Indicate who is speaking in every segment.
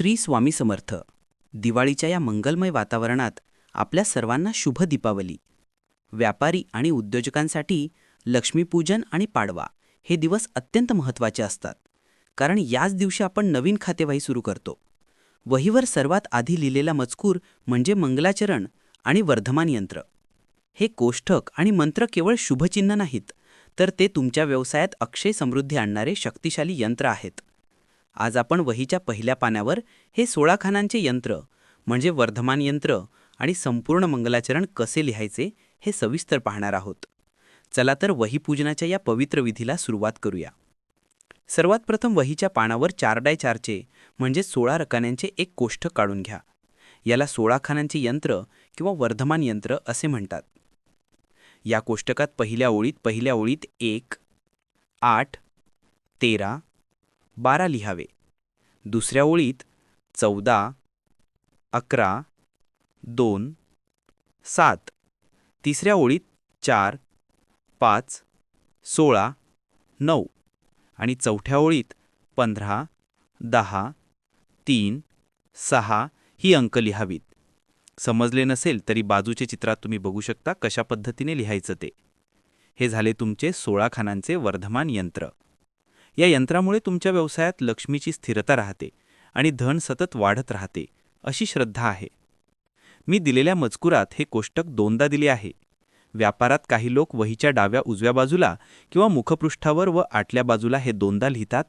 Speaker 1: श्री स्वामी समर्थ. दिवाळीच्या या मंगलमय वातावरणात आपल्या सर्वांना शुभ दीपावली. व्यापारी आणि उद्योजकांसाठी लक्ष्मीपूजन आणि पाडवा हे दिवस अत्यंत महत्त्वाचे असतात. कारण याच दिवशी आपण नवीन खातेवाही सुरू करतो. वहीवर सर्वात आधी लिहिलेला मजकूर म्हणजे मंगलाचरण आणि वर्धमान यंत्र. हे कोष्ठक आणि मंत्र केवळ शुभचिन्ह नाहीत तर ते तुमच्या व्यवसायात अक्षय समृद्धी आणणारे शक्तिशाली यंत्र आहेत. आज आपण वहीच्या पहिल्या पाण्यावर हे सोळा खानांचे यंत्र म्हणजे वर्धमान यंत्र आणि संपूर्ण मंगलाचरण कसे लिहायचे हे सविस्तर पाहणार आहोत. चला तर वहीपूजनाच्या या पवित्र विधीला सुरुवात करूया. सर्वात प्रथम वहीच्या पानावर चार डाय चारचे म्हणजे सोळा रकान्यांचे एक कोष्ठ काढून घ्या. याला सोळा खानांचे यंत्र किंवा वर्धमान यंत्र असे म्हणतात. या कोष्टकात पहिल्या ओळीत पहिल्या ओळीत एक आठ तेरा बारा लिहावे. दुसऱ्या ओळीत चौदा अकरा दोन सात. तिसऱ्या ओळीत चार पाच सोळा नऊ. आणि चौथ्या ओळीत पंधरा दहा तीन सहा ही अंक लिहावीत. समजले नसेल तरी बाजूचे चित्रात तुम्ही बघू शकता कशा पद्धतीने लिहायचं ते. हे झाले तुमचे सोळा खानांचे वर्धमान यंत्र. या यंत्रामुळे तुमच्या व्यवसायात लक्ष्मीची स्थिरता राहते आणि धन सतत वाढत राहते अशी श्रद्धा आहे. मी दिलेल्या मजकुरात हे कोष्टक दोनदा दिले आहे. व्यापारात काही लोक वहीच्या डाव्या उजव्या बाजूला किंवा मुखपृष्ठावर व आटल्या बाजूला हे दोनदा लिहितात.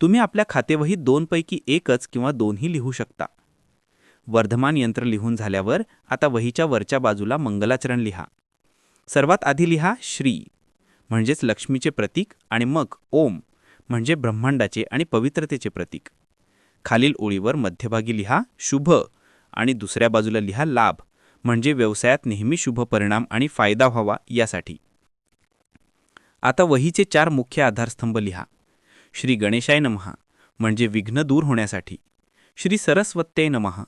Speaker 1: तुम्ही आपल्या खातेवहीत दोनपैकी एकच किंवा दोनही लिहू शकता. वर्धमान यंत्र लिहून झाल्यावर आता वहीच्या वरच्या बाजूला मंगलाचरण लिहा. सर्वात आधी लिहा श्री म्हणजेच लक्ष्मीचे प्रतीक आणि मग ओम. म्हणजे ब्रह्मांडाचे आणि पवित्रतेचे प्रतीक. खालील ओळीवर मध्यभागी लिहा शुभ आणि दुसऱ्या बाजूला लिहा लाभ म्हणजे व्यवसायात नेहमी शुभ परिणाम आणि फायदा व्हावा यासाठी. आता वहीचे चार मुख्य आधारस्तंभ लिहा. श्री गणेशाय नमहा म्हणजे विघ्न दूर होण्यासाठी. श्री सरस्वत्ये नमहा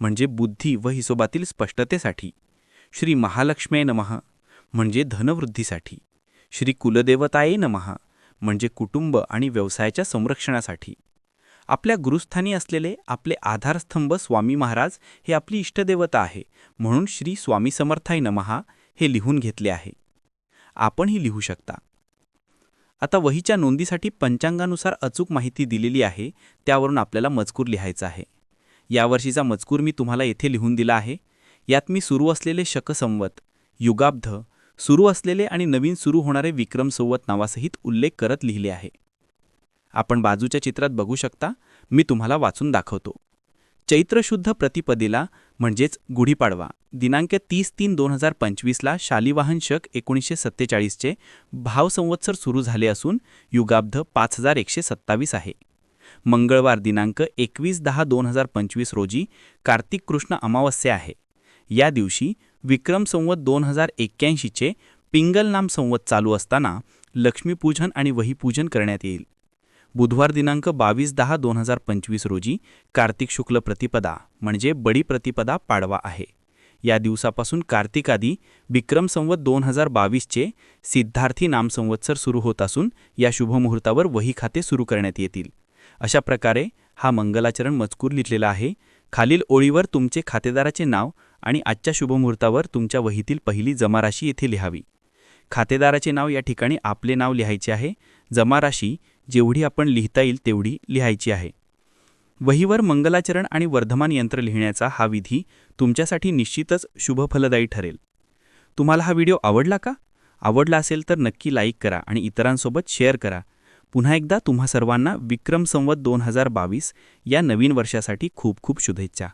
Speaker 1: म्हणजे बुद्धी व हिशोबातील स्पष्टतेसाठी. श्री महालक्ष्मे नमहा म्हणजे धनवृद्धीसाठी. श्री कुलदेवताये नमहा म्हणजे कुटुंब आणि व्यवसायाच्या संरक्षणासाठी. आपल्या गुरुस्थानी असलेले आपले आधारस्तंभ स्वामी महाराज हे आपली इष्टदेवता आहे म्हणून श्री स्वामी समर्थाय नमहा हे लिहून घेतले आहे. आपणही लिहू शकता. आता वहीच्या नोंदीसाठी पंचांगानुसार अचूक माहिती दिलेली आहे त्यावरून आपल्याला मजकूर लिहायचा आहे. यावर्षीचा मजकूर मी तुम्हाला येथे लिहून दिला आहे. यात मी सुरू असलेले शकसंवत युगाब्ध सुरू असलेले आणि नवीन सुरू होणारे विक्रम सोवत नावासहित उल्लेख करत लिहिले आहे. आपण बाजूच्या चित्रात बघू शकता मी तुम्हाला वाचून दाखवतो. चैत्रशुद्ध प्रतिपदेला म्हणजेच गुढीपाडवा दिनांक तीस तीन दोन हजार पंचवीसला शालिवाहन शक एकोणीसशे सत्तेचाळीसचे भावसंवत्सर सुरू झाले असून युगाब्ध पाच हजार एकशे सत्तावीस आहे. मंगळवार दिनांक एकवीस दहा दोन हजार पंचवीस रोजी कार्तिक कृष्ण अमावस्या आहे. या दिवशी विक्रम संवत दोन हजार एक्क्याऐंशीचे पिंगल नाम संवत चालू असताना लक्ष्मीपूजन आणि वहीपूजन करण्यात येईल. बुधवार दिनांक बावीस दहा दोन हजार पंचवीस रोजी कार्तिक शुक्ल प्रतिपदा म्हणजे बडी प्रतिपदा पाडवा आहे. या दिवसापासून कार्तिकादी विक्रम संवत दोन हजार बावीसचे सिद्धार्थी नाम संवत्सर सुरू होत असून या शुभमुहूर्तावर वही खाते सुरू करण्यात येतील. अशा प्रकारे हा मंगलाचरण मजकूर लिहिलेला आहे. खालील ओळीवर तुमचे खातेदाराचे नाव आणि आजच्या शुभमुहूर्तावर तुमच्या वहीतील पहिली जमाराशी येथे लिहावी. खातेदाराचे नाव या ठिकाणी आपले नाव लिहायचे आहे. जमाराशी जेवढी आपण लिहिता येईल तेवढी लिहायची आहे. वहीवर मंगलाचरण आणि वर्धमान यंत्र लिहिण्याचा हा विधी तुमच्यासाठी निश्चितच शुभफलदायी ठरेल. तुम्हाला हा व्हिडिओ आवडला का? आवडला असेल तर नक्की लाईक करा आणि इतरांसोबत शेअर करा. पुन्हा एकदा तुम्हा सर्वांना विक्रम संवत दोन हजार बावीस या नवीन वर्षासाठी खूप खूप शुभेच्छा.